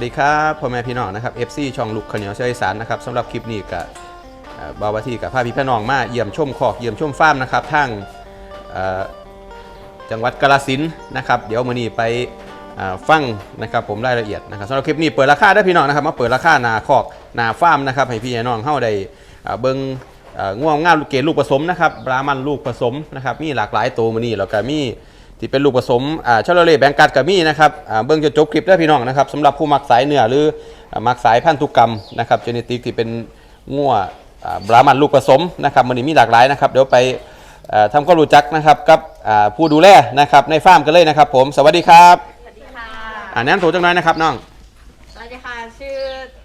วัสดีครับพ่อแม่พี่น้องนะครับ FC ช่องลูกขาวเหนียวเชยสารนะครับสำหรับคลิปนี้กับบ่าวาที่กับพาพี่พี่น้องมาเยี่ยมชมคอกเยี่ยมชมฟาร์มนะครับทางจังหวัดกาฬสินนะครับ เดี๋ยวมื้อนี้ไปฟังนะครับผมรายละเอียดนะครับสำหรับคลิปนี้เปิดราคาได้พี่น้องนะครับมาเปิดราคาหนาคอกหนาฟาร์มนะครับให้พี่น้องเข้าได้เบิ่งง่วงง่าลูกเกดลูกผสมนะครับบรามันลูกผสมนะครับมีหลากหลายตัวมื้อนี้แล้วก็มี ที่เป็นลูกผสมอ่าชาโลเล่แบงกัดกับมี่นะครับอ่าเบิ่งจะจบคลิปได้อพี่น้องนะครับสำหรับผู้มักสายเนื้อหรืออ่ามักสายพันธุกรรมนะครับเจเนติกที่เป็นงัวอ่าบรามันลูกผสมนะครับมันนี้มีหลากหลายนะครับเดี๋ยวไปอ่าทำความรู้จักนะครับกับอ่าผู้ดูแลนะครับในฟาร์มกันเลยนะครับ ผมสวัสดีครับสวัสดีค่ะอ่าแนะนำตัวจังหน่อยนะครับน้องสวัสดีค่ะชื่อ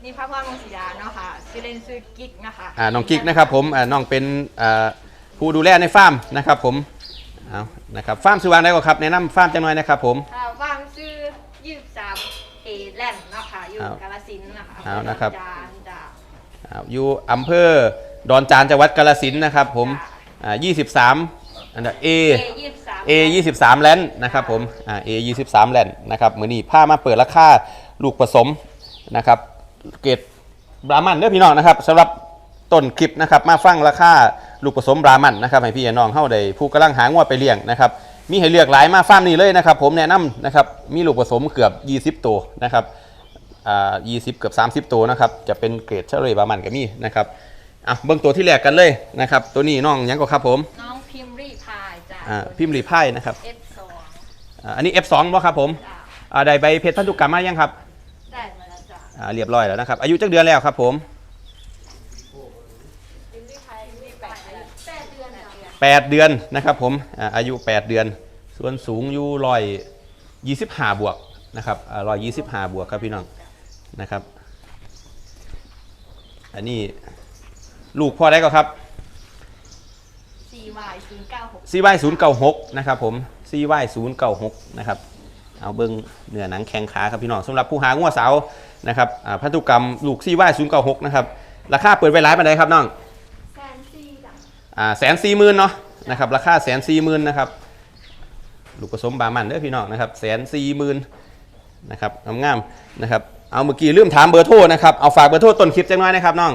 นิพาพรวงศรีดาเนาะค่ะชื่อเล่นชื่อกิ๊กนะคะอ่าน้องกิ๊กนะครับผมอ่าน้องเป็นอ่าผู้ดูแลในฟาร์มนะครับผม เอานะครับฟาร์มสุวรรณได้กว่าครับแนะนำฟาร์มจังหน่อยนะครับผมค่ะว่างชื่อยี่สามเอแลนด์เนาะค่ะอยู่เอากาฬสินธุ์นะคะเอานะครับ จานจ้าอ่าอยู่อำเภอดอนจานจังหวัดกาฬสินธุ์นะครับผมอ่า23อันดับ A เอยี่สาม A 23แลนด์นะครับผมอ่า A 23แลนด์นะครับมือนี้ผ้ามาเปิดราคาลูกผสมนะครับเกรดบรามันเด้อพี่น้องนะครับสำหรับ ต้นคลิปนะครับมาฟังราคาลูกผสมบรามันนะครับให้พี่น้องเข้าได้ผู้กำลังหางวดไปเลี้ยงนะครับมีให้เลือกหลายมาฟาร์มนี้เลยนะครับ ผมแนะนำนะครับมีลูกผสมเกือบ 20 ตัวนะครับอ่า20 เกือบ 30 ตัวนะครับจะเป็นเกรดเฉลยบามันก็มีนะครับอะเบื้องตัวที่แรกกันเลยนะครับตัวนี้น้องหยังก็ครับผมน้องพิมพ์รีพายจ้าอ่าพิมพ์รีไพ่นะครับเอฟสองอ่าอันนี้ F2 บ่ครับผมจ้าอ่าได้ใบเพชรพันธุกรรมมายังครับได้มาแล้วจ้าอ่าเรียบร้อยแล้วนะครับอายุจักเดือนแล้วครับผม พิมพ์รีพายพิมพ์รีพายอายุ แปดเดือนจ้า8เดือนนะครับผมอ่าอายุ 8 เดือน ส่วนสูงอยู่ร้อยยี่สิบห้าบวกนะครับร้อยยี่สิบห้าบวกครับพี่น้องนะครับ อันนี้ลูกพ่อได้ก็ครับ สี่วายศูนย์เก้าหก CY 0 9 6นะครับผม CY 0 9 6นะครับ เอาเบิ้งเนื้อหนังแข็งขาครับพี่น้องสำหรับผู้หางัวสาวนะครับอ่าพันธุกรรมลูก CY 0 9 6นะครับ ราคาเปิดไว้ร้ายปานใดครับน้องแฟนซีจ้าอ่า แสนสี่หมื่นเนาะนะครับราคาแสนสี่หมื่นนะครับลูกผสมบามันเด้อพี่น้องนะครับแสนสี่หมื่นนะครับงามๆนะครับเอาเมื่อกี้ลืมถามเบอร์โทรนะครับเอาฝากเบอร์โทรต้นคลิปจังน้อยนะครับน้อง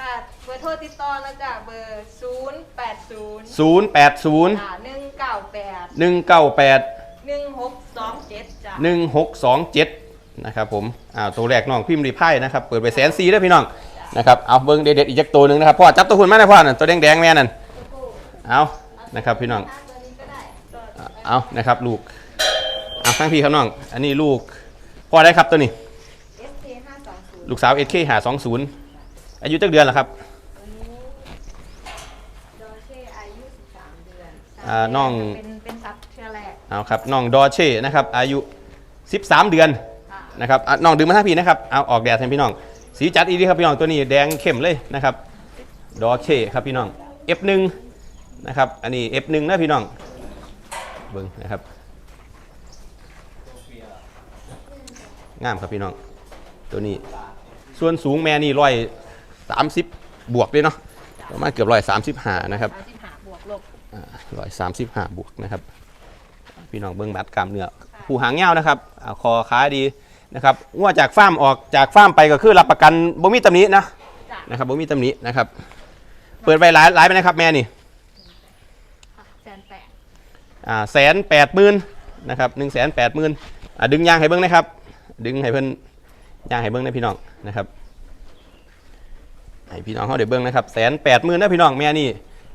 ค่ะเบอร์โทรติดต่อแล้วจ้าเบอร์ศูนย์แปดศูนย์0 8 0อ่าหนึ่งเก้าแปด1 9 8หนึ่งหกสองเจ็ดจ้ะหนึ่งหกสองเจ็ดนะครับผมอ่าตัวแรกน้องพิมพ์รีไพ่นะครับเปิดไปแสนซีได้อพี่น้อง นะครับเอาเบิ้งเด็ดๆอีกจักตัวหนึ่งนะครับพ่อจับตัวหุ่นมาหน่อยพ่อน่ะตัวแดงๆแม่นั่นเอานะครับพี่น้องตัวนี้ก็ได้ตัวเอานะครับลูกเอาทั้งพี่ครับน้องอันนี้ลูกพ่อได้ครับตัวนี้ SK ห้าสองศูนย์ลูกสาวเอเคหาสองศูนย์อายุจักเดือนแล้วครับตัวนี้ดอเช่อายุสิบสามเดือนอ่าน้องเป็นเป็นซับเชื้อแรกเอาครับน้องดอเช่นะครับอายุ 13 เดือนค่ะนะครับอะน้องดึงมาทั้งพี่นะครับเอาออกแดดให้พี่น้อง สีจัดอีดีครับพี่น้องตัวนี้แดงเข้มเลยนะครับดอเช่ครับพี่น้อง F1 นะครับอันนี้ F1 นะพี่น้องเบิ้งนะครับงามครับพี่น้องตัวนี้ ส่วนสูงแม่นี่ร้อยสามสิบบวกเลยเนาะประมาณเกือบร้อยสามสิบห้านะครับสามสิบห้าบวกลบร้อยสามสิบห้าบวกนะครับ พี่น้องเบิ้งบัดกล้ามเนื้อผู้หางเงาวนะครับอ่าคอขาดี นะครับว่าจากฟาร์มออกจากฟาร์มไปก็คือรับประกันบ่มีตำหนินะจ้ะนะครับบ่มีตำหนินะครับ เปิดไว้หลายหลายไปนะครับแม่นี่ค่ะแสนแปดอ่าแสนแปดหมื่นนะครับหนึ่งแสนแปดหมื่นอ่าดึงยางให้เบิ้งนะครับ ดึงให้เพิ่นยางให้เบิ้งนะพี่น้องนะครับให้พี่น้องเขาเดี๋ยวเบิ้งนะครับแสนแปดหมื่นนะพี่น้องแม่นี่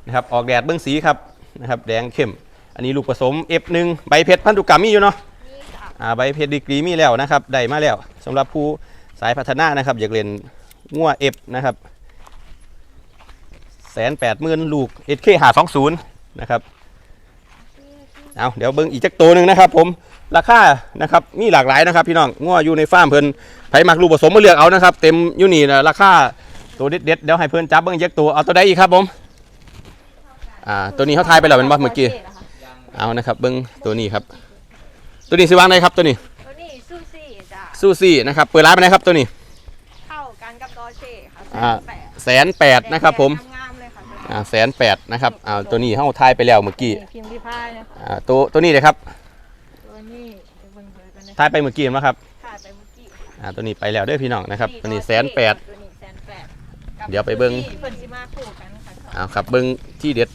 นะครับออกแดดเบิ้งสีครับนะครับแดงเข้ม อันนี้ลูกผสม F1 ใบเพชรพันธุกรรมมีอยู่เนาะนี่ค่ะอ่า ใบเพชรดีกรีมีแล้วนะครับได้มาแล้วสำหรับผู้สายพัฒนานะครับ อยากเล่นงัว F นะครับแสนแปดหมื่นลูก SK หาสองศูนย์นะครับเอาเดี๋ยวเบิ้งอีกจักตัวหนึ่งนะครับ ผมราคานะครับมีหลากหลายนะครับ พี่น้องง้ออยู่ในฟาร์มเพิ่นไผมักลูกผสมมาเลือกเอานะครับ เต็มยูนี่นะราคาตัวเด็ดๆเดี๋ยวให้เพิ่นจับเบิ้งอีกจักตัวเอาตัวใดอีกครับผมอ่าตัวนี้เขาทายไปแล้วเป็นบ่เมื่อกี้เอานะครับ เบิ้งตัวนี้ครับ ตัวนี้สิวางได้ครับตัวนี้ตัวนี้ซูซี่จ้ะซูซี่นะครับเปิดร้านไปไหนครับตัวนี้เข้ากันกับดอเช่ค่ะแสอ่านแปดแสนแปดนะครับผมงามๆเลยค่ะตัวนี้อ่าแสนแปดนะครับอ่าตัวนี้เขาทายไปแล้วเมื่อกี้นี่พิมพ์ที่พายนะอ่าตัวตัวนี้เลยครับตัวนี้เดี๋ยวเบิ่งเผยกันนะทายไปเมื่อกี้นะครับขาดไปเมื่อกี้อ่าตัวนี้ไปแล้วเด้อพี่น้องนะครับตัวนี้แสนแปดตัวนี้แสนแปดเดี๋ยวไปเบิ่งเพิ่นสิมาคู่กันค่ะเอาครับเบิ้งที่เด็ด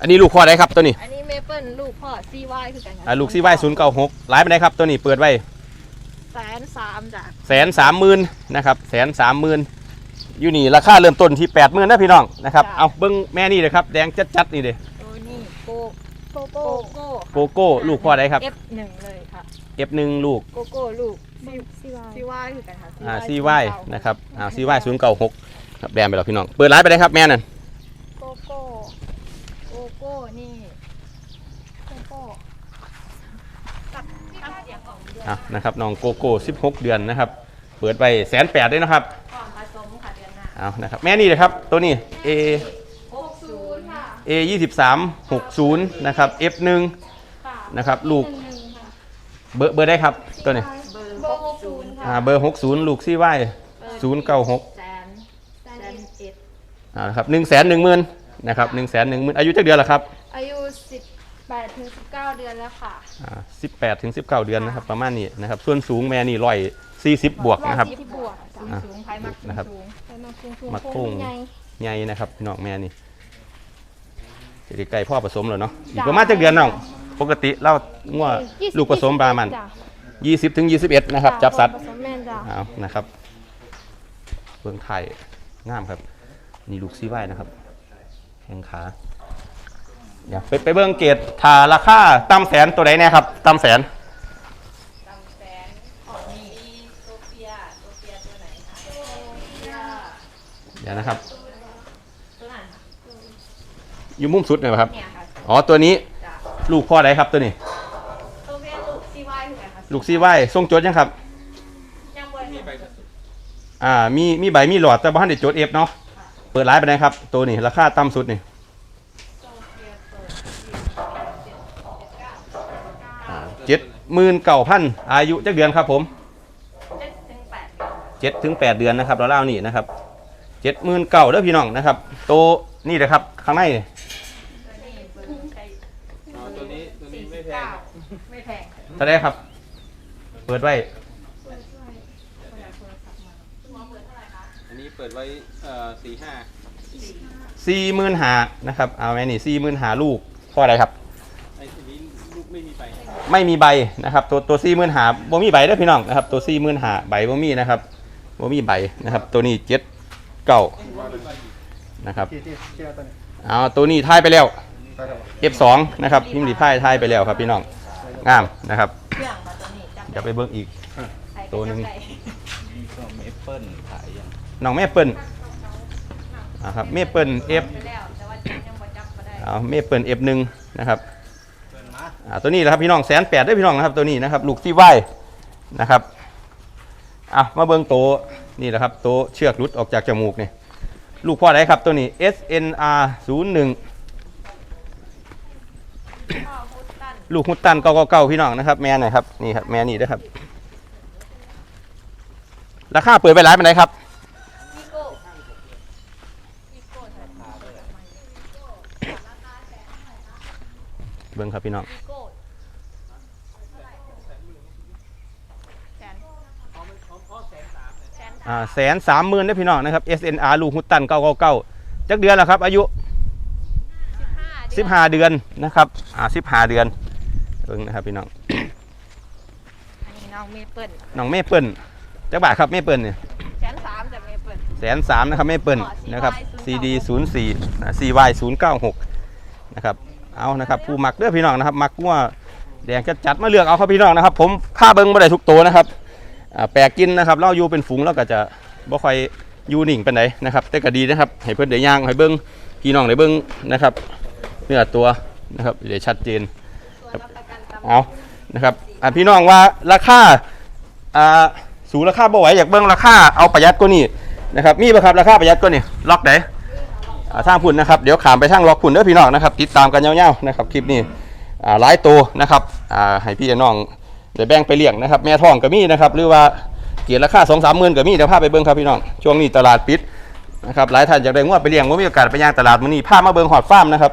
อันนี้ลูกข้อใดครับตัวนี้อันนี้ เมเปิลลูกพ่อซีวายคือกันค่ะอ่าลูกซีไว้ศูนย์เก้าหกหลายไปไหนครับตัวนี้เปิดไว้แสนสามจ้ะแสนสามหมื่นนะครับแสนสามหมื่นอยู่นี่ราคาเริ่มต้นที่แปดหมื่นนะพี่น้องนะครับเอาเบิ้งแม่นี่เลยครับแดงจัดๆนี่เลยตัวนี้โกโกโก้โก้โกโก้ลูกพ่อใดครับเอฟหนึ่งเลยค่ะ F1 ลูกโกโก้ลูกซีซีวายคือกันค่ะอ่าซีไว้นะครับอ่าซีไว้ศูนย์เก้าหกครับแดงไปแล้วพี่น้องเปิดร้านไปเลยครับแม่นั่น โกโก้โกโก้นี่โกโก้ตัดตัดเสียงข องเดือนอะนะครับน้องโกโก้16 เดือนนะครับ เปิดไปแสนแปดด้วยนะครับก่อนผสมค่ะเดือนหน้าเอานะครับแม่นี่เลยครับตัวนี้ A หกศูนย์ค่ะ A 23 60นะครับ F1 ค่ะนะครับลูกหนึ่งค่ะเบอร์เบอร์ได้ครับตัวนี้เบอร์หกศูนย์ค่ะอ่าเบอร์ 60 ลูกซี่ไว้096 แสนแสนเอ็ดอ่านะครับ1 1 0 0 0 0นะครับ1 1 0 0 0 0อายุจักเดือนละครับอายุ 18ถึง19 เดือนแล้วค่ะ อ่า18ถึง19เดือนนะครับประมาณนี้นะครับ ส่วนสูงแม่นี่ร้อย40บวกนะครับที่บวกสูงอะสูงใครมักนะครับ สูงไปมาคุงคุงมักพุ่งใหญ่ใหญ่นะครับพี่น้องแม่นี่สิไก่พ่อผสมแล้วเนาะอีกประมาณจักเดือนน้องปกติเรางัวยี่สิบลูกผสมประมาณจ้ะ20ถึง21นะครับ จับสัตว์ ผสมแม่นจ้ะเอานะครับเบื้องไทยงามครับ นี่ลูกซีไว้นะครับ แข้งขา เดี๋ยวไปไปเบื้องเกตทาราคาต่ำแสนตัวไหนเนี่ยครับต่ำแสนตำแสนของมีโซเฟียโซเฟียตัวไหนคะโซเฟียเดี๋ยวนะครับตัวไหนคะอยู่มุมสุดเนี่ยครับเนี่ยค่ะอ๋อตัวนี้จ้ะลูกพ่อไหนครับตัวนี้ โซเฟียลูกซีวายคือกันค่ะลูกซีไว้ทรงจดยังครับ ยังบ่มีใบอ่ามีมีใบมีหลอดแต่บ้านเด็ดจดเอฟเนาะเปิดร้านไปไหนครับ ตัวนี้ราคาต่ำสุดนี่ โซเฟียเปิด เจ็ดหมื่นเก้าพันอายุจักเดือนครับผมเจ็ดถึงแปดเดือนเจ็ดถึงแปดเดือนนะครับเราเล่านี่นะครับเจ็ดหมื่นเก้าเด้อพี่น้องนะครับโตนี่นะครับข้างในนี่ตัวนี้เบอร์ใช้อ๋อตัวนี้ตัวนี้ไม่แพง49ไม่แพงเท่าไหรครับ เปิดไว้อันนี้เปิดไว้เอ่อสี่ห้าสี่หมื่นหานะครับเอาแม่นี่สี่หมื่นหาลูกเพราะอะไรครับ ไอ้ทีนี้ลูกไม่มี ไม่มีใบนะครับ ตัวตัวสี่หมื่นหาบ่มีใบเด้พี่น้องนะครับ ตัวสี่หมื่นหาใบบ่มีนะครับบ่มีใบนะครับ ตัวนี้เจ็ดเก้านะครับเอาตัวนี้ทายไปแล้ว F2 นะครับพิมพ์ดีพายทายไปแล้วครับพี่น้องงามนะครับเครื่องมาตัวนี้จับเดี๋ยวไปเบิ่งอีก ตัวหนึ่งเมเปิลขายยังน้องแม่เปิ้ลนะครับแม่เปิ้ล F ไปแล้วแต่ว่าจับยังบ่จับก็ได้เอาแม่เปิ้ล F1 นะครับ อ่าตัวนี้แหละครับพี่น้องแสนแปดได้พี่น้องนะครับตัวนี้นะครับลูกที่ไหวนะครับอะมาเบิ่งโตนี่แหละครับโตเชือกหลุดออกจากจมูกนี่ลูกพ่อไหนครับตัวนี้ SNR 01ลูกฮุตตันเก้าเก้าพี่น้องนะครับแม่หน่อยครับนี่ครับแม่นี่ด้วยครับราคาเปิดไปหลายปานไหนครับเบิ่งครับพี่น้อง พี่โก้แสน แสนอ่าแสนสามหมื่นได้อพี่น้องนะครับ SNR ลูกฮุตตันเก้าเก้าเก้าจักเดือนแล้วครับ อายุสิบห้าเดือน15เดือนนะครับอ่า15เดือนเบิ่งนะครับพี่น้องอันนี้น้องเมเปิลน้องเมเปิลจักบาทครับเมเปิลเนี่ยแสนสามจากเมเปิลแสนสามนะครับเมเปิลอ๋อ CY นะครับ096 CD 0 4 CY 0 9 6นะครับเอานะครับผู้มักเด้อพี่น้องนะครับมักว่าแดงจะจัดมาเลือกเอาครับพี่น้องนะครับ ผมค่าเบิ้งไม่ได้ทุกตัวนะครับอ่า แปลกินนะครับเราอยู่เป็นฝูงเราก็จะบ่ค่อยอยู่นิ่งปานนะครับ แต่ก็ดีนะครับให้เพิ่อนได้ย่างให้เบิ้งพี่น้องได้เบิ้งนะครับเนื้อตัวนะครับเดี๋ยวชัดเจนเอานะครับอะพี่น้องว่าราคาอ่าสูงราคาบ่ไหวอยากเบิ่งราคาเอาประหยัดกว่านี้นะครับมีป่ะครับราคาประหยัดกว่านี้ล็อกไหนอ่าทางพุ่นนะครับเดี๋ยวขามไปทางล็อกพุ่นเด้อพี่น้องนะครับติดตามกันยาวๆนะครับคลิปนี้อ่หลายตัวนะครับให้พี่น้อง ได้แบ่งไปเลี้ยงนะครับ แม่ทองก็มีนะครับ หรือว่าเกียรราคา2 3หมื่นก็มีเดี๋ยวพาไปเบิ่งครับพี่น้อง ช่วงนี้ตลาดปิดนะครับ หลายท่านอยากได้งวดไปเลี้ยงว่ามีโอกาสไปย่างตลาดมื้อนี้พามาเบิ่งหอดฟาร์มนะครับ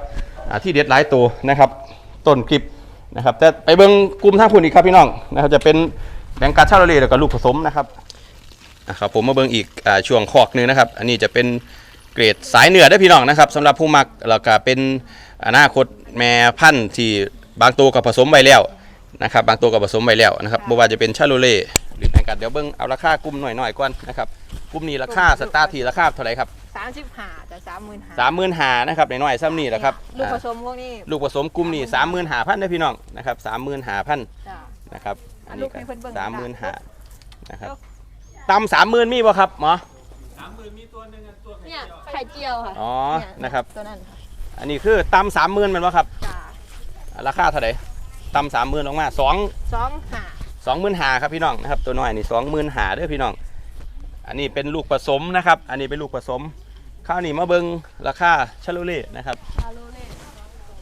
ที่เด็ดหลายตัวนะครับ ต้นคลิปนะครับ แต่ไปเบิ่งกลุ่มทางพุ่นอีกครับพี่น้องนะครับ จะเป็นแบงก์การเช่าเลแล้วก็ลูกผสมนะครับนะครับผมมาเบิ่งอีกอช่วงคอกนึงนะครับ อันนี้จะเป็นเกรดสายเหนือได้พี่น้องนะครับสำหรับผู้มักแล้วก็เป็นอนาคตแม่พันธุ์ที่บางตัวก็ผสมไว้แล้ว นะครับบางตัวก็ผสมไว้แล้วนะครับบ่ว่าจะเป็นชาโลเล่หรือแมงกัดเดี๋ยวเบิ่งเอาราคากลุ่มหน่อยๆก่อนนะครับกลุ่มนี้ราคาสตาร์ทที่ราคาเท่าไหร่ครับสามสิบห้าจะสามหมื่นห้าสามหมื่นหานะครับน้อยๆซ้ำนี่แหละครับลูกผอ่าสมพวกนี้ลูกผสมกลุ่มนี้สามหมื่นหาพันได้อพี่น้องนะครับสามหมื่นหาพันจ้ะนะครับอะลูกให้เพิ่นเบิ่งสามหมื่นหาจ้ะนะครับตำสามหมื่นมีบ่ครับหมอสามหมื่นมีตัวหนึ่งอะตัวไข่เนี่ยเจียวไข่เจียวค่ะอ๋อเยนะครับตัวนั้นค่ะอันนี้คือตำสามหมื่นมันบ่ครับจ้าราคาเท่าไหร่ ตำสามหมื่นลงมาสองสองห้าสองหมื่นหาครับพี่น้องนะครับตัวน้อยนี่สองหมื่นหาเด้อพี่น้อง อันนี้เป็นลูกผสมนะครับ อันนี้เป็นลูกผสม ข้าวนี่มาเบิงราคาชาโลเล่นะครับฮาโลเล่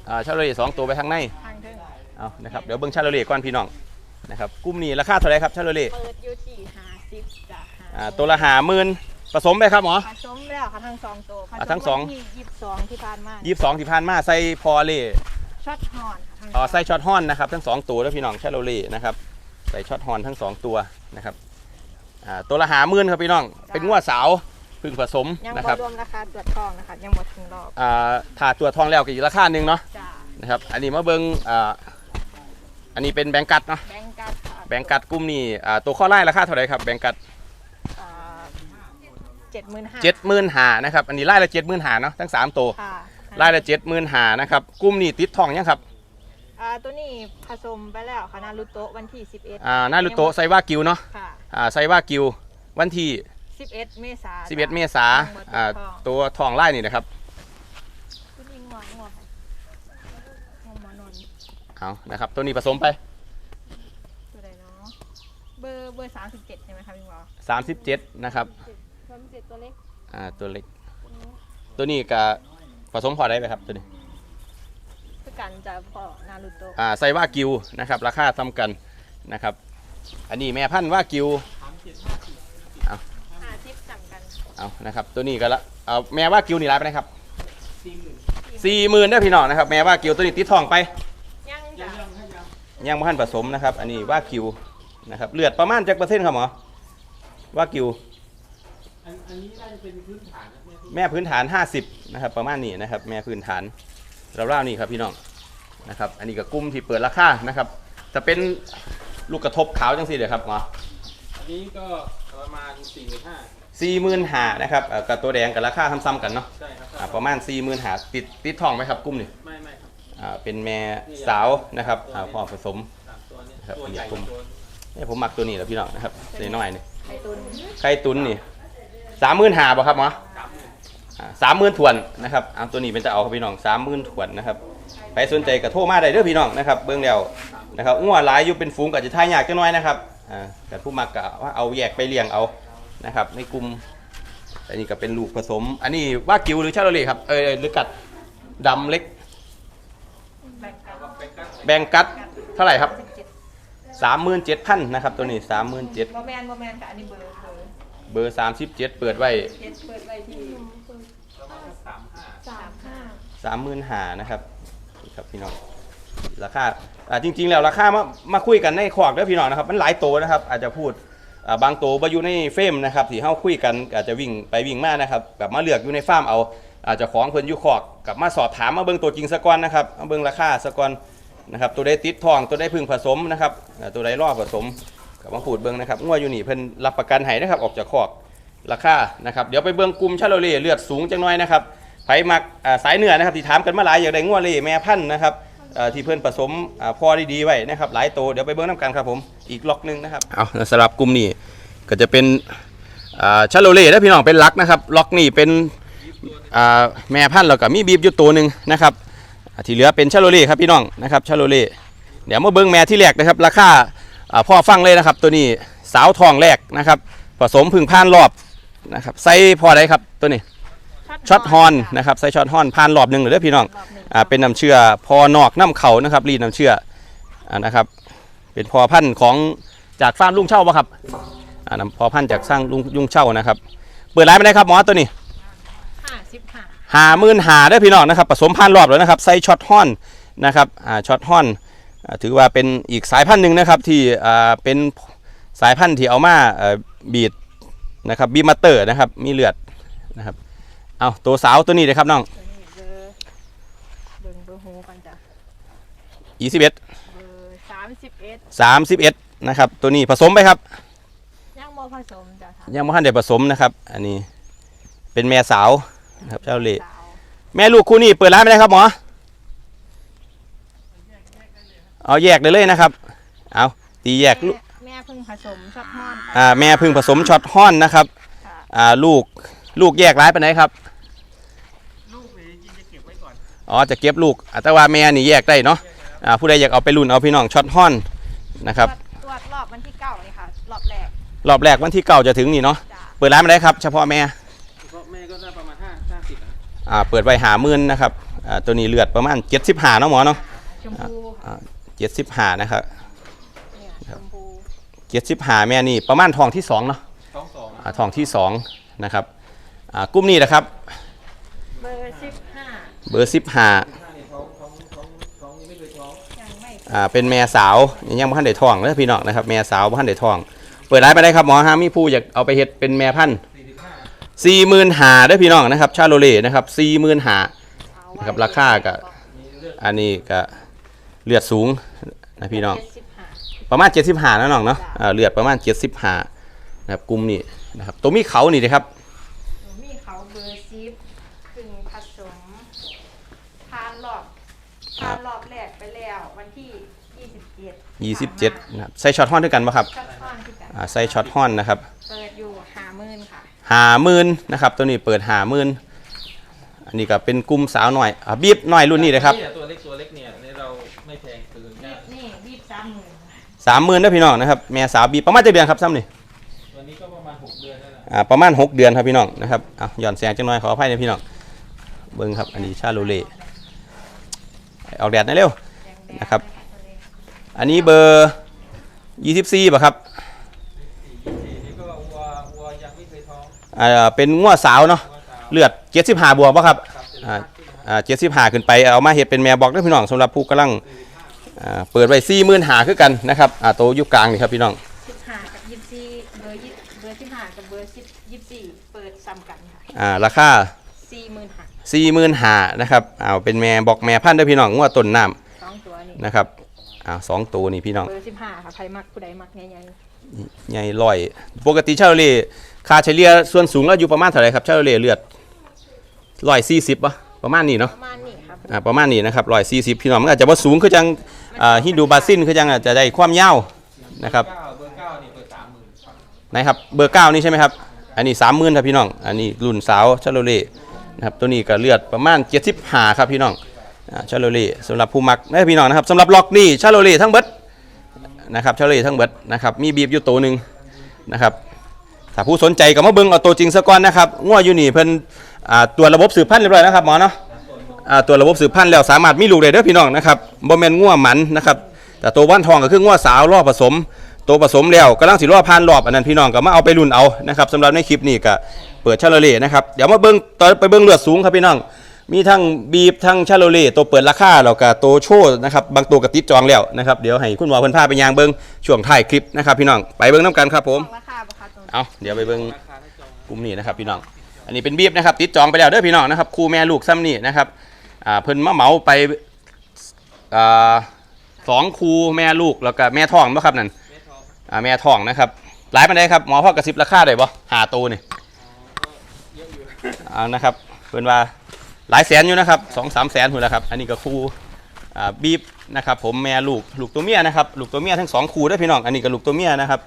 อ่าชาโลเล่สองตัวไปทางในทางเทิงเอานะครับเดี๋ยวเบิงชาโลเล่ก่อนพี่น้องนะครับกลุ่มนี้ราคาเท่าไหร่ครับชาโลเล่เปิดอยู่ที่ห้าสิบจ้ะอ่าตัวละหาหมื่นผสมไปครับหมอผสมแล้วค่ะทั้งสองตัวผสมอะทั้งสองวันที่ยี่สิบสองที่ผ่านมายี่สิบสองที่ผ่านมาใส่พอเล่ ช็อตฮอนค่ะทั้งอ๋อใส่ช็อตฮอนนะครับทั้งสองตัวแล้วพี่น้องชาโลเล่นะครับใส่ช็อตฮอนทั้งสองตัวนะครับอ่าตัวละหาหมื่นครับพี่น้อง เป็นงวดสาวพึ่งผสมยังนะบ่ครับรวมราคาตรวจทองนะคะยังหมดถึงรอบอ่าถ้าตัวทองแล้วก็อีกราคาหนึ่งเนาะจ้านะครับอันนี้มาเบิงอ่าอันนี้เป็นแบงกัดเนาะแบงก์กัดค่ะแบงกัดกลุ่มนี้อ่าตัวข้อไล่ราคาเท่าไหร่ครับแบงกัดเจ็ดหมื่นห้าเจ็ดหมื่นหานะครับอันนี้ไล่ละเจ็ดหมื่นหาเนาะทั้งสามตัว ค่ะ ไล่ละเจ็ดหมื่นหานะครับกลุ่มนี้ติดทองยังครับอ่าตัวนี้ผสมไปแล้วค่ะนารุโตะวันที่ 11อ่านารุโตะไซว่ากิวเนาะค่ะ อ่าไซว่ากิววันที่ 11 เมษา11 เมษาอ่าตัวทองไล่นี่นะครับตัวนี้งอนงอนงอนหมอนนเอานะครับตัวนี้ผสมไปตัวใดเนาะเบอร์เบอร์ 37 ใช่ไหมคะพี่หมอ37นะครับ37ตัวเล็กอ่าตัวเล็ก ตัวนี้กับ ผสมพอได้ไหมครับตัวนี้ คือกันจะพอนารุโตะอ่าไซว่ากิวนะครับ ราคาซ้ำกันนะครับ อันนี้แม่พันธุ์ว่ากิว50จำกันเอานะครับ ตัวนี้ก็ละเอาแม่ว่ากิวนี่รับไปนะครับสี่หมื่นได้อพี่น้องนะครับ แม่ว่ากิวตัวนี้ติดทองไปยังจ้ะยังไม่ทันผสมนะครับ อันนี้ว่ากิวนะครับ เลือดประมาณจักเปอร์เซ็นต์ครับหมอว่ากิว อันอันนี้น่าจะเป็นพื้นฐานนะ แม่พี่แม่พื้นฐาน 50นะครับประมาณนี้นะครับ แม่พื้นฐานเราเล่านี่ครับพี่น้องนะครับ อันนี้ก็กุ้มที่เปิดราคานะครับจะเป็นลูกกระทบขาวจังสิเดี๋ยวครับหมออันนี้ก็ประมาณสี่หมื่นห้าสี่หมื่นหานะครับเอ่อกับตัวแดงกับราคาซ้ำๆกันเนาะใช่ครับอ่าประมาณสี่หมื่นหาติดติดทองไหมครับกุ้มนี่ไม่ไม่ครับ อ่าเป็นแม่สาวนะครับอ่าพ่อผสม สามตัวเนี้ครับตัวอันใหนี้ญ่ผม ตัวนี่ผมหมักตัวนี้แหล้วพี่น้องนะครับใส่น้อยนี่ไข่ตุนไข่ตุนนี่สามหมื่นหาบ่ครับหมอ สามหมื่นสามหมื่นถวนนะครับเอาตัวนี้เป็นจะเอาครับพี่น้องสามหมื่นถวนนะครับไปสนใจกระโทรมาได้เด้อพี่น้องนะครับเบื้องเดียวนะครับงัวหลายอยู่เป็นฝูงกับจะทายยากจังน้อยนะครับอ่าแต่ผู้มักก็ว่าเอาแยกไปเลี้ยงเอานะครับในกลุ่มอันนี้ก็เป็นลูกผสม อันนี้ว่ากิวหรือชาโรเล่ครับเออหรือกัดดำเล็ก แบ่งกันเป็นกัดแบงกัดเท่าไหร่ครับ17สามหมื่นเจ็ดพันนะครับตัวนี้สามหมื่นเจ็ดบ่แมนบ่แมนค่ะอันนี้เบอร์เบอร์เบอร์สามสิบเจ็ดเปิดไว้เจ็ดเปิดไว้ที่ ประมาณสามห้า สามห้า สามหมื่นหานะครับนี่ครับพี่น้องราคาอ่าจริง ๆ แล้วราคามามาคุยกันในขอกด้อพี่น้องนะครับมันหลายโตวนะครับ อาจจะพูดอ่าบางโตวบ่อยู่ในเฟรมนะครับที่เฮาคุยกันอาจจะวิ่งไปวิ่งมานะครับกลับมาเลือกอยู่ในฟาร์มเอาอาจจะของเพิ่นอยู่ขอกกลับมาสอบถามมาเบิ่งตัวจริงซะก่อนนะครับมาเบิ่งราคาซะก่อนนะครับตัวใดติดทองตัวใดพึ่งผสมนะครับอ่าตัวใดรอผสมกลับมาพูดเบิ่งนะครับงวอยู่นี่เพิ่นรับประกันให้นะครับออกจากขอกราคานะครับเดี๋ยวไปเบิ่งกลุ่มชาโลเล่เลือดสูงจังน้อยนะครับ ไผมักอ่าสายเหนือนะครับที่ถามกันมาหลายอยากได้งัวเล่แม่พันธุ์นะครับอ่อที่เพื่อนผสมอ่าพอดีๆไว้นะครับ หลายโตวเดี๋ยวไปเบิ้งน้ำกันครับผมอีกล็อกหนึงนะครับ เอาสำหรับกลุ่มนี้ก็จะเป็นอ่าชาโลเล่และพี่น้องเป็นหลักนะครับ ล็อกนี้เป็นอ่าแม่พันธุ์แล้วก็มีบีบอยู่ตัวหนึ่งนะครับอ่าที่เหลือเป็นชาโลเล่ครับพี่น้องนะครับชาโลเล่เดี๋ยวมาเบิ้งแม่ที่แรกนะครับราคาอ่าพ่อฟังเลยนะครับ ตัวนี้สาวทองแรกนะครับ ผสมพึ่งผ่านรอบนะครับไซส์พอได้ครับตัวนี้ ช็อตฮอนนะครับใส่ช็อตฮอนผ่านรอบหนึ่งเลยเด้อพี่น้องรอบหนึ่งอ่าเป็นน้ำเชื่อพอนอกน้ำเขานะครับรีดน้ำเชื่ออ่านะครับ เป็นพอพันธุ์ของจากฟาร์มลุงเช่าปะครับอ่าน้ำพอพันธุ์จากสร้างลุงลุงเช่านะครับ เปิดร้านไปได้ครับหมอตัวนี้ห้าสิบห้าหาหมื่นหาได้อพี่น้องนะครับผสมผ่านรอบแล้วนะครับใส่ช็อตฮอนนะครับอ่าช็อตฮอนอ่าถือว่าเป็นอีกสายพันธุ์หนึ่งนะครับที่อ่าเป็นสายพันธุ์ที่เอามาเอ่อบีดนะครับบีมาเตอร์นะครับมีเลือดนะครับ เอาตัวสาวตัวนี้เลยครับน้องตัวนี้เบอร์เบิ่งเบอร์หูกันจ้ะยี่สิบเอ็ดเบอร์สามสิบเอ็ดสามสิบเอ็ดนะครับ ตัวนี้ผสมไปครับ ย่างโมผสมจ้ะค่ะยังไม่ทันได้ผสมนะครับ อันนี้เป็นแม่สาวนะครับเจ้าเล่ห์สาวแม่ลูกคู่นี้เปิดร้านไม่ได้ครับหมอเอาแยกเลยเลยนะครับ เอาตีแยกลูกแม่แม่เพิ่งผสมชอบทอดอ่าแม่เพึ่งผสมช็อตห้อนนะครับค่ะอ่าลูก ลูกแยกร้ายไปไหนครับ ลูกนี่จริงจะเก็บไว้ก่อนอ๋อจะเก็บลูกอะแต่ว่าแม่นี่แยกได้เนาะอ่าผู้ใดอยากเอาไปรุ่นเอาพี่น้องช็อตห้อนนะครับ ตรวจรอบวันที่เก้านี่ค่ะ รอบแรกรอบแรกวันที่เก้าจะถึงนี่เนาะจ้ะเปิดร้านไม่ได้ครับ เฉพาะแม่ก็แม่ก็ได้ประมาณห้าห้าสิบนะอ่าเปิดไว้หามื่นนะครับอ่าตัวนี้เลือดประมาณเจ็ดสิบหาเนาะหมอเนาะชมพูค่ะเจ็ดสิบหานะครับเนี่ยชมพูเจ็ดสิบหาแม่นี่ประมาณทองที่สองเนาะ สองสองอ่าทองที่สองนะครับ อ่ากลุ่มนี้นะครับ เบอร์สิบห้าเบอร์สิบหาห้านี่ท้องท้องท้องท้องยังไม่เคยท้องยังไม่อ่าเป็นแม่สาวยังไม่ทันได้ทองเลยพี่น้องนะครับ แม่สาวไม่ทันได้ทอง เปิดร้านไปได้ครับหมอฮามีผู้อยากเอาไปเฮ็ดเป็นแม่พันธุ์สี่สิบห้าสี่หมื่นหาได้อพี่น้องนะครับ ชาโลเล่นะครับสี่หมื่นหา เอานะคไว้รับราคาก็มีเลือดอันนี้ก็เลือดสูงนะพี่น้อง เจ็ดสิบห้าประมาณ 75นะน้องเนาะอ่าเลือดประมาณ 75นะครับกลุ่มนี้นะครับตัวมีเขานี่นะครับหนูมีเขาเบอร์ซิปกึ่งผสมทานรอบทานรอบแรกไปแล้ววันที่ยี่สิบเจ็ด27นะครับใส่ช็อตฮอนด้วยกันป่ะครับช็อตท่อนที่กันอ่าใส่ช็อตฮอนนะครับเปิดอยู่หาหมื่นค่ะหาหมื่นนะครับ ตัวนี้เปิดหาหมื่นอันนี้ก็เป็นกลุ่มสาวหน่อยอ่าบีบหน่อยรุ่นนี้นะครับเนี่ยตัวเล็กตัวเล็กเนี่ยในเราไม่แพงคือนี่นี่บีบสามหมื่นสามหมื่นนะพี่น้องนะครับแม่สาวบีบประมาณจะเดือนครับซ้ำนี่ ประมาณ 6 เดือนครับพี่น้องนะครับอะหย่อนแสงจังหน่อยขออภัยนะพี่น้องเบิ้งครับอันนี้ชาโลเล่เอาแดดนะเร็วนะครับ อันนี้เบอร์24ป่ะครับสี่สี่นี่ก็วัววัวยังไม่เคยท้องอ่าเป็นงัวสาวเนาะเลือด75บวกป่ะครับครับเป็นอ่าพักครับอ่าเจ็ดสิบห้าขึ้นไปเอามาเฮ็ดเป็นแม่บอกเด้พี่น้องสำหรับผู้กำลังอ่าเปิดไว้สี่หมื่นหาคือกันนะครับอ่าโตวยู่กลางนี่ครับพี่น้อง อ่าราคาสี่หมื่นห้าสี่หมื่นหานะครับเอาเป็นแม่บอกแม่พันธุ์เด้อพี่น้องงัวต้นน้สองตัวนี่ำนะครับอ่าสองตัวนี่พี่น้อง เบอร์สิบห้าค่ะใครมักผู้ใดมักใหญ่ใหญ่ลอย ปกติชาโลเล่ค่าเฉลี่ยส่วนสูงแล้วอยู่ประมาณเท่าไหร่ครับชาโลเล่เลือดร้อยสี่สิบป่ะประมาณนี้ๆเนาะประมาณนี้ครับอ่าประมาณนี้นะครับร้อยสี่สิบพี่น้องมันอาจจะว่าสูงคือจังอ่าฮินดูบาซินคือจังอาจจะได้ความยาวนะครับเก้าเบอร์เก้านี่เปิดสามหมื่นครับนะครับเบอร์เก้านี่ใช่ไหมครับ อันนี้สามหมื่นครับพี่น้อง อันนี้รุ่นสาวชาโลเล่นะครับตัวนี้ก็เลือดประมาณเจ็ดสิบห้าครับพี่น้องอ่าชาโลเล่สำหรับผู้มักนะพี่น้องนะครับสำหรับล็อกนี่ชาโลเล่ทั้งเบิดนะครับชาโลเล่ทั้งเบิดนะครับมีบีบอยู่ตัวหนึ่งนะครับถ้าผู้สนใจก็มาเบิ่งเอาตัวจริงซะก่อนนะครับงัวอยู่นี่เพิ่นตรวระบบสืบพันธุ์เรียบร้อยนะครับหมอเนาะตรวระบบสืบพันธุ์แล้วสามารถมีลูกได้เด้อพี่น้องนะครับบ่แม่นงัวหมันนะครับแต่ตัวว่านทองก็คืองัวสาวรอผสม ตัวผสมแล้วกำลังสิรอผ่านรอบอันนั้นพี่น้องก็มาเอาไปรุ่นเอานะครับสำหรับในคลิปนี้ก็เปิดชาโลเล่นะครับเดี๋ยวมาเบิ้งตอนไปเบิ้งเลือดสูงครับพี่น้อง มีทั้งบีบทั้งชาโลเล่ตัวเปิดราคาแล้วก็ตัวโชว์นะครับบางตัวก็ติดจองแล้วนะครับเดี๋ยวให้คุณหมอเพิ่นพาไปยางเบิ้งช่วงท้ายคลิปนะครับพี่น้องไปเบิ้งน้กันครับผมราคาปะคะตรงนี้เอาเดี๋ยวไปเบิ้งราคาถ้าจองกลุ่มนี้นะครับพี่น้อง อันนี้เป็นบีบนะครับติดจองไปแล้วเด้อพี่น้องนะครับคู่แม่ลูกซ้ำนี่นะครับอ่าเพิ่นมาเหมาไปอ่าสองคู่แม่ลูกแล้วก็แม่ท้องบ่ครับนั่น แม่ท้องนะครับหลายปันไดครับหมอพ่อกระซิบราคาได้บ่หาตัวนี่เยอะอยู่เอานะครับเพิ่นว่าหลายแสนอยู่นะครับสองสามแสนพุ่นแหละครับ อันนี้ก็คู่อ่าบีบนะครับผมแม่ลูกลูกตัวเมียนะครับลูกตัวเมียทั้งสองคู่เด้วยพี่น้องอันนี้ก็ลูกตัวเมียนะครับ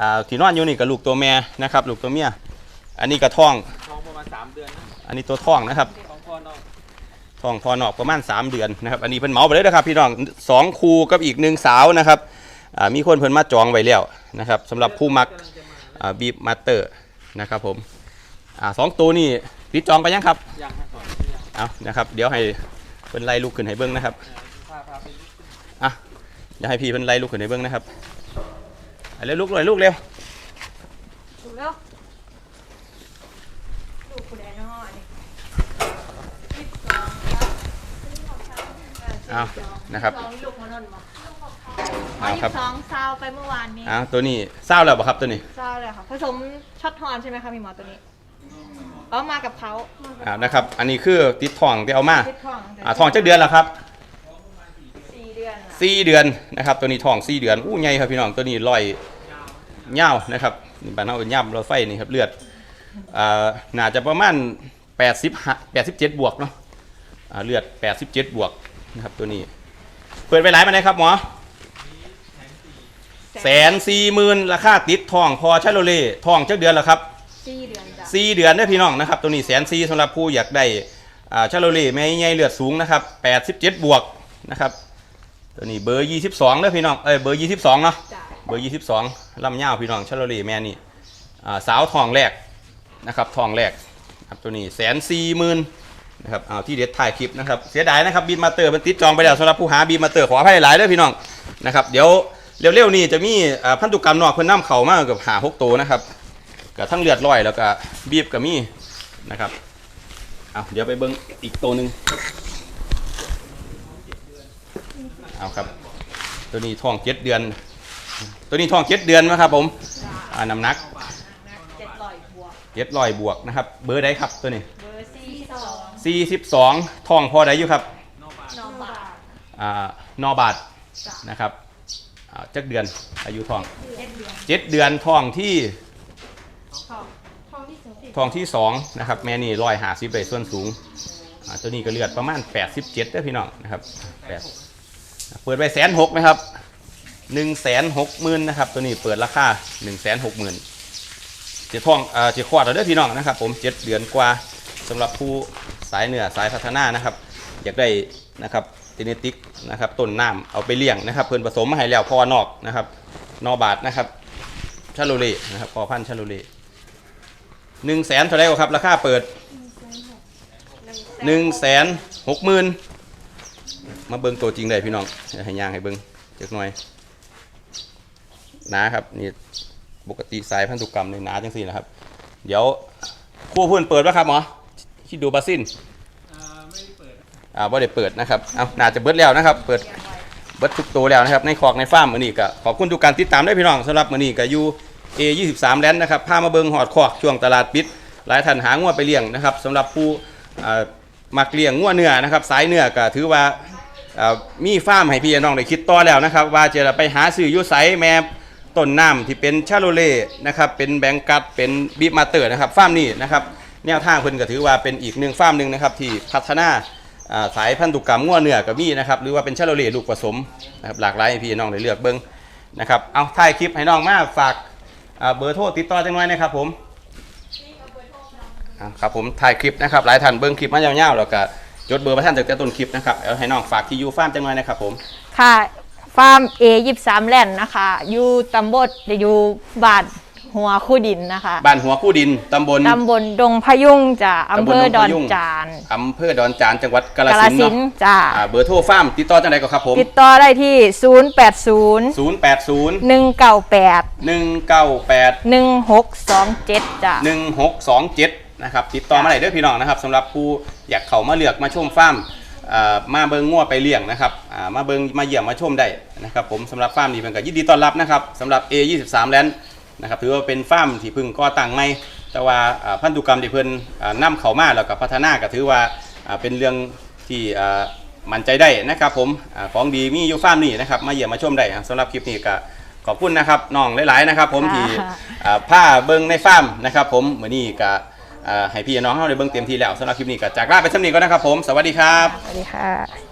อ่าที่นอนอยู่นี่ก็ลูกตัวแม่นะครับลูกตัวเมียอันนี้ก็ท้องท้องประมาณสามเดือนนะอันนี้ตัวท้องนะครับท้องพ่อนอกท้องพอนอกประมาณ3เดือนนะครับอันนี้เพิ่นเหมาไปเลยนะครับพี่น้องสองคู่กับอีกหนึ่งสาวนะครับอ่า มีคนเพิ่นมาจองไว้แล้วนะครับสำหรับผู้มักกำลังจะมาอ่าบีบมาสเตอร์นะครับผมอ่าสองตัวนี่ติดจองไปยังครับยังให้ก่อนยังเอานะครับ เดี๋ยวให้เพิ่นไล่ลูกขึ้นให้เบิ้งนะครับเออพาพาไปลุกขึ้นอะเดี๋ยวให้พี่เพิ่นไล่ลูกขึ้นให้เบิ้งนะครับเอาเร็วลูกเลยลูกเร็วถูกแล้วลูกผู้ใดเนาะอันนี้สิบสองครับเอานะครับ เอายี่ครับสิบสองซาวไปเมื่อวานนี้อ่าตัวนี้เศร้าแล้วบ่ครับตัวนี้ซาวเลยค่ะผสมช็อตฮอนใช่ไหมคะพี่หมอตัวนี้อ๋อมากับเขาอ่านะครับ อันนี้คือติดทองที่เอามาติดทองอ่าทองจักเดือนแล้วครับสี่เดือนอะสี่เดือนนะครับ ตัวนี้ทองสี่เดือนอู้ใหญ่ครับพี่น้องตัวนี้ลอยเง่าวนะครับนี่บ้านเราเป็นย่ำเราไฟนี่ครับเลือดอ่าน่าจะประมาณ80 87บวกเนาะอ่าเลือด 87 บวกนะครับตัวนี้ เปิดไปหลายมาเลยครับหมอ แสนสี่หมื่นราคาติดทองพอชาโลเล่ทองจักเดือนแล้วครับสี่เดือนจ้ะสี่เดือนเด้อพี่น้องนะครับ ตัวนี้แสนสี่สำหรับผู้อยากได้อ่าชาโลเล่แม่ใหญ่เลือดสูงนะครับ87บวกนะครับตัวนี้เบอร์22เด้อพี่น้องเอ้ยเบอร์22เนาะ จ้ะเบอร์ 22ลำยาวพี่น้องชาโลเล่แม่นี่อ่าสาวทองแรกนะครับทองแรกครับตัวนี้แสนสี่หมื่นนะครับเอาที่เด็ดถ่ายคลิปนะครับ เสียดายนะครับบีมาเตอร์มันติดจองไปแล้วสำหรับผู้หาบีมาเตอร์ขออภัยหลายเด้อพี่น้องนะครับเดี๋ยว เร็วๆนี้จะมีอ่าพันธุกรรมนอกเพิ่นนำเข้ามาเกับหาหกตัวนะครับกับทั้งเลือดลอยแล้วก็บีบกับมีนะครับเอาเดี๋ยวไปเบิ่งอีกตัวหนึ่งเอาครับ ตัวนี้ท้องเจ็ดเดือน ตัวนี้ท้องเจ็ดเดือนนะครับผมอ่าน้ำหนักเจ็ดร้อยบวกเจ็ดร้อยบวกนะครับ เบอร์ใดครับตัวนี้เบอร์สี่สองสี่สิบสองท้องพอได้อยู่ครับนอบาทอ่านอบาทจ้ะนะครับ อ่าจักเดือนอายุท้องเจ็ดเดือนเจ็ดเดือนท้องที่ทองทองที่สูงท้องที่สองนะครับแม่นี่ร้อยหาสิบส่วนสูงอ่าตัวนี้ก็เลือดประมาณแปดสิบเจ็ดได้อพี่น้องนะครับแปดเปิดไปแสนหกไหมครับหนึ่งแสนหกหมื่นนะครับ ตัวนี้เปิดราคาหนึ่งแสนหกหมื่นเจ็ดท้องอ่าเจ็ดขวดแล้วเด้อพี่น้องนะครับ ผมเจ็ดเดือนกว่าสำหรับผู้สายเหนือสายพัฒนานะครับ อยากได้นะครับ เจเนติกนะครับต้นน้ำเอาไปเลี้ยงนะครับ เพิ่อนผสมมาให้แล้วพอนอกนะครับ นอบาทนะครับชาโลเลนะครับพอพันชาโลเลหนึ่งแสนเท่าไหร่ครับ ราคาเปิดหนึ่งแสนหกหมื่นมาเบิ้งตัวจริงได้พี่น้องให้ยางให้เบิ้งจักหน่อยหนาครับนี่ปกติสายพันธุกรรมในหนาจังสี่นะครับ เดี๋ยวคู่เพื่อนเปิดแล้วครับหมอที่ดูบาซิน อ่าไม่ได้เปิด อ่าบ่ได้เปิดนะครับเอาน่าจะเบิดแล้วนะครับ เปิดเบิดทุกตัวแล้วนะครับ ในคอกในฟาร์มมือนี้ก็ขอบคุณทุกการติดตามด้วยพี่น้องสำหรับมือนี้ก็อยู่ A23 แลนด์นะครับพามาเบิงหอดคอกช่วงตลาดปิด หลายท่านหางัวไปเลี้ยงนะครับสำหรับผู้อ่ามักเลี้ยงงัวเนื้อนะครับสายเนื้อก็ถือว่าอ่ามีฟาร์มให้พี่น้องได้คิดต่อแล้วนะครับ ว่าจะไปหาซื้ออยู่ไสแม่ต้นน้ำที่เป็นชาโลเล่นะครับเป็นแบงกัดเป็นบีมาเตอร์นะครับฟาร์มนี้นะครับแนวทางเพิ่นก็ถือว่าเป็นอีกหนึ่งฟาร์มหนึ่งนะครับที่พัฒนาอ่า สายพันธุกรรมงัวเนื้อก็มีนะครับหรือว่าเป็นชาโลเล่ลูกผสมนะครับหลากหลายพี่น้องได้เลือกเบิ้งนะครับเอาถ่ายคลิปให้น้องมาฝากาเบอร์โทรติดต่อจังหน่อยนะครับผมครับผมถ่ายคลิปนะครับหลายท่านเบิ้งคลิปมายาวๆแล้วก็จดเบอร์มาท่านจากต่ต้นคลิปนะครับเอาให้น้องฝากที่ยูฟาร์มจังหน่อยนะครับผมค่ะฟาร์ม A ยี่สามแลนด์นะคะอยู่ตำบลอยู่บ้าน หัวคู่ดินนะคะบ้านหัวคู่ดินตำบลตำบลดงพะยุงจ้ะอำเภอตำบลดงดอพะนยุงจานอำเภอดอนจานจังหวัดกาฬกาฬสินธุ์สินเนาะธุ์จ้ะอ่าเบอร์โทรฟาร์มติดต่อจังไดก็ครับผม ติดต่อได้ที่ 0 8 0 080 1 9 8 198 1 6 2 7จ้ะ1627นะครับติดต่อมาได้เด้อพี่น้องนะครับสำหรับผู้อยากเข้ามาเลือกมาชมฟาร์มอ่ามาเบิงงัวไปเลี้ยงนะครับอ่ามาเบิงมาเยี่ยมมาชมได้นะครับผมสำหรับฟาร์มนี้เป็นก็ยินดีต้อนรับนะครับสำหรับ A23 แลนด์ นะครับถือว่าเป็นฟาร์มที่เพึ่งก่อตั้งใหม่แต่ว่าอ่าพันธุกรรมที่เพิ่นอ่านำเข้ามาแล้วก็พัฒนาก็ถือว่าอ่าเป็นเรื่องที่อ่ามั่นใจได้นะครับผมอาของดีมีอยู่ฟาร์มนี้นะครับมาเยี่ยมมาชมได้อ่าสำหรับคลิปนี้ก็ขอบคุณนะครับน้องหลายๆนะครับ ผมที่ค่ะอ่าผ้าเบิงในฟาร์มนะครับ ผมเหมือนนี่ก็อ่าให้พี่น้องเข้าในเบิงเต็มที่แล้วสำหรับคลิปนี้ก็จากลาไปสำนีก็นะครับผมสวัสดีครับสวัสดีค่ะ